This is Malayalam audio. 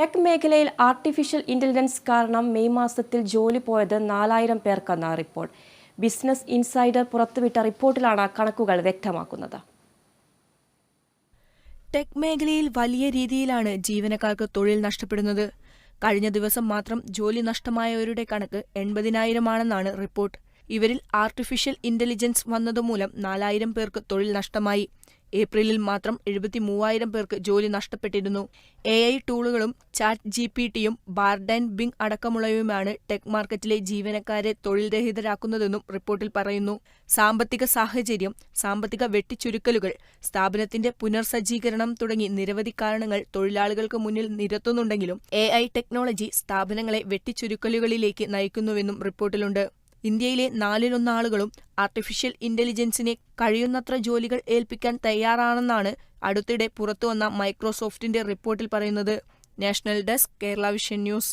ടെക് മേഖലയിൽ ആർട്ടിഫിഷ്യൽ ഇന്റലിജൻസ് കാരണം മെയ് മാസത്തിൽ ജോലി പോയത് നാലായിരം പേർക്കെന്ന റിപ്പോർട്ട്. ബിസിനസ് ഇൻസൈഡർ പുറത്തുവിട്ട റിപ്പോർട്ടിലാണ് കണക്കുകൾ വ്യക്തമാക്കുന്നത്. ടെക് മേഖലയിൽ വലിയ രീതിയിലാണ് ജീവനക്കാർക്ക് തൊഴിൽ നഷ്ടപ്പെടുന്നത്. കഴിഞ്ഞ ദിവസം മാത്രം ജോലി നഷ്ടമായവരുടെ കണക്ക് എൺപതിനായിരമാണെന്നാണ് റിപ്പോർട്ട്. ഇവരിൽ ആർട്ടിഫിഷ്യൽ ഇന്റലിജൻസ് വന്നതുമൂലം നാലായിരം പേർക്ക് തൊഴിൽ നഷ്ടമായി. ഏപ്രിലിൽ മാത്രം എഴുപത്തി മൂവായിരം പേർക്ക് ജോലി നഷ്ടപ്പെട്ടിരുന്നു. എ ഐ ടൂളുകളും ചാറ്റ് ജി പി ടിയും ബാർഡൻ ബിങ് അടക്കമുള്ളവയുമാണ് ടെക് മാർക്കറ്റിലെ ജീവനക്കാരെ തൊഴിൽ രഹിതരാക്കുന്നതെന്നും റിപ്പോർട്ടിൽ പറയുന്നു. സാമ്പത്തിക സാഹചര്യം സാമ്പത്തിക വെട്ടിച്ചുരുക്കലുകൾ സ്ഥാപനത്തിന്റെ പുനർസജ്ജീകരണം തുടങ്ങി നിരവധി കാരണങ്ങൾ തൊഴിലാളികൾക്ക് മുന്നിൽ നിരത്തുന്നുണ്ടെങ്കിലും എ ഐ ടെക്നോളജി സ്ഥാപനങ്ങളെ വെട്ടിച്ചുരുക്കലുകളിലേക്ക് നയിക്കുന്നുവെന്നും റിപ്പോർട്ടിലുണ്ട്. ഇന്ത്യയിലെ നാലിലൊന്നാളുകളും ആർട്ടിഫിഷ്യൽ ഇന്റലിജൻസിനെ കഴിയുന്നത്ര ജോലികൾ ഏൽപ്പിക്കാൻ തയ്യാറാണെന്നാണ് അടുത്തിടെ പുറത്തുവന്ന മൈക്രോസോഫ്റ്റിന്റെ റിപ്പോർട്ടിൽ പറയുന്നത്. National desk Kerala vision news.